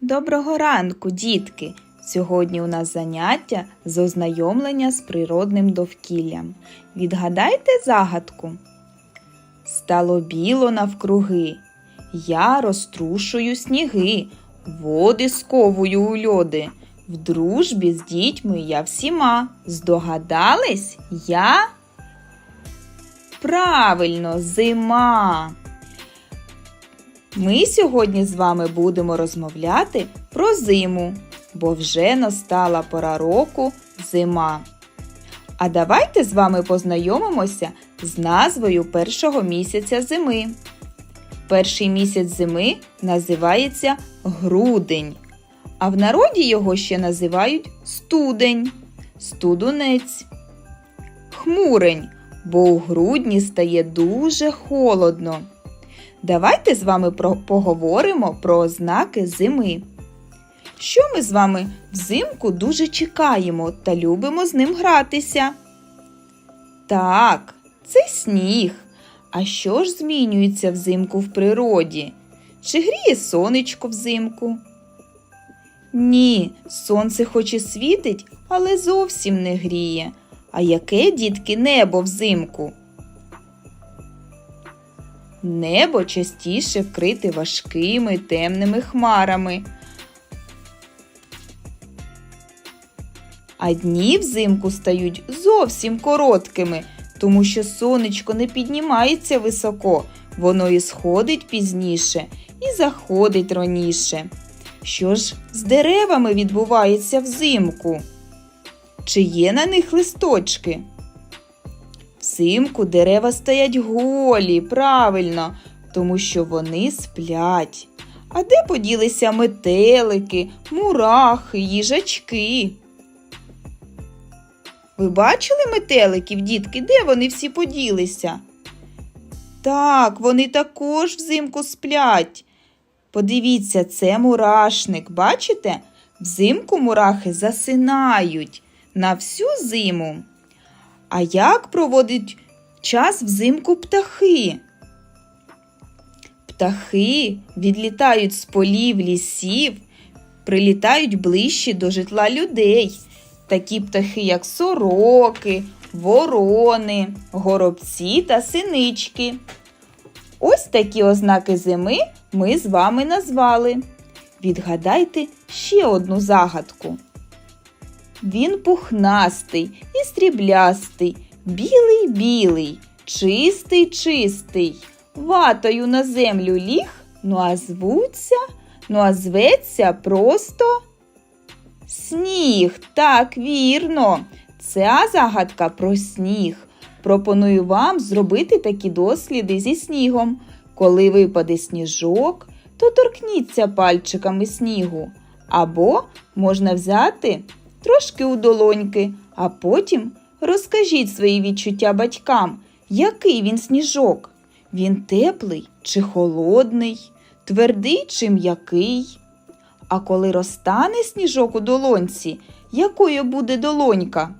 Доброго ранку, дітки! Сьогодні у нас заняття з ознайомлення з природним довкіллям. Відгадайте загадку. Стало біло навкруги. Я розтрушую сніги, води сковую у льоди. В дружбі з дітьми я всіма. Здогадались? Я? Правильно, зима. Ми сьогодні з вами будемо розмовляти про зиму, бо вже настала пора року зима. А давайте з вами познайомимося з назвою першого місяця зими. Перший місяць зими називається грудень, а в народі його ще називають студень, студунець, хмурень, бо у грудні стає дуже холодно. Давайте з вами про- поговоримо про ознаки зими. Що ми з вами взимку дуже чекаємо та любимо з ним гратися? Так, це сніг. А що ж змінюється взимку в природі? Чи гріє сонечко взимку? Ні, сонце хоч і світить, але зовсім не гріє. А яке, дітки, небо взимку? Небо частіше вкрите важкими темними хмарами. А дні взимку стають зовсім короткими, тому що сонечко не піднімається високо, воно і сходить пізніше, і заходить раніше. Що ж з деревами відбувається взимку? Чи є на них листочки? Взимку дерева стоять голі, правильно, тому що вони сплять. А де поділися метелики, мурахи, їжачки? Ви бачили метеликів, дітки, де вони всі поділися? Так, вони також взимку сплять. Подивіться, це мурашник. Бачите? Взимку мурахи засинають на всю зиму. А як проводять час взимку птахи? Птахи відлітають з полів лісів, прилітають ближче до житла людей. Такі птахи, як сороки, ворони, горобці та синички. Ось такі ознаки зими ми з вами назвали. Відгадайте ще одну загадку. Він пухнастий і стріблястий, білий білий, чистий чистий, ватою на землю ліг, ну а звуться, ну а зветься просто сніг. Так, вірно. Ця загадка про сніг. Пропоную вам зробити такі досліди зі снігом. Коли випаде сніжок, то торкніться пальчиками снігу. Або можна взяти трошки у долоньки, а потім розкажіть свої відчуття батькам, який він сніжок. Він теплий чи холодний, твердий чи м'який. А коли розтане сніжок у долонці, якою буде долонька?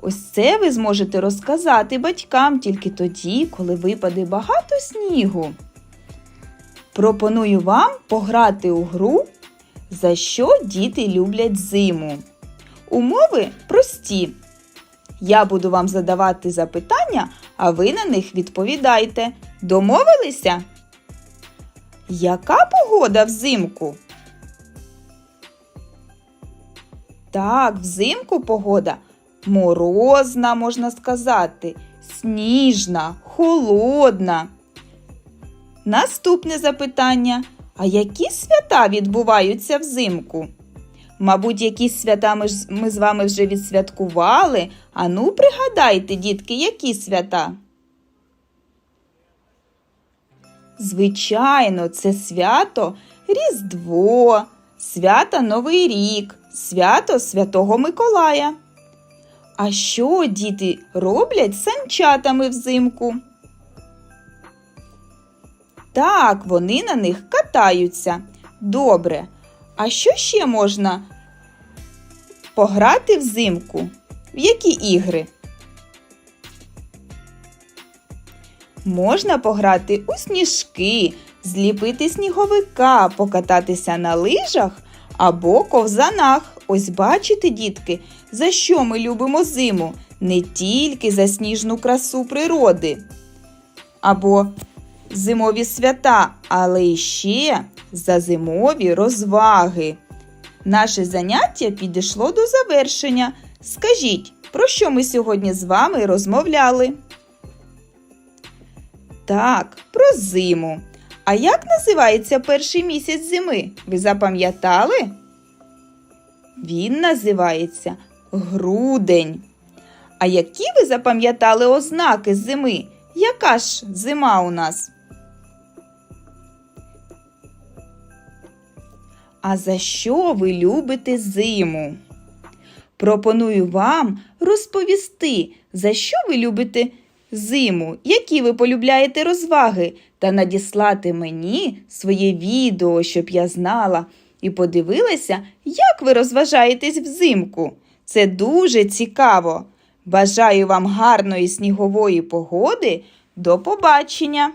Ось це ви зможете розказати батькам тільки тоді, коли випаде багато снігу. Пропоную вам пограти у гру, за що діти люблять зиму. Умови прості. Я буду вам задавати запитання, а ви на них відповідайте. Домовилися? Яка погода взимку? Так, взимку погода морозна, можна сказати, сніжна, холодна. Наступне запитання. А які свята відбуваються взимку? Мабуть, якісь свята ми, ж- ми з вами вже відсвяткували. Ану, пригадайте, дітки, які свята? Звичайно, це свято Різдво, свято Новий рік, свято Святого Миколая. А що діти роблять з санчатами взимку? Так, вони на них катаються. Добре. А що ще можна пограти взимку? В які ігри? Можна пограти у сніжки, зліпити сніговика, покататися на лижах або ковзанах. Ось бачите, дітки, за що ми любимо зиму? Не тільки за сніжну красу природи або зимові свята, але ще за зимові розваги. Наше заняття підійшло до завершення. Скажіть, про що ми сьогодні з вами розмовляли? Так, про зиму. А як називається перший місяць зими? Ви запам'ятали? Він називається грудень. А які ви запам'ятали ознаки зими? Яка ж зима у нас? А за що ви любите зиму? Пропоную вам розповісти, за що ви любите зиму, які ви полюбляєте розваги, та надіслати мені своє відео, щоб я знала і подивилася, як ви розважаєтесь взимку. Це дуже цікаво. Бажаю вам гарної снігової погоди. До побачення!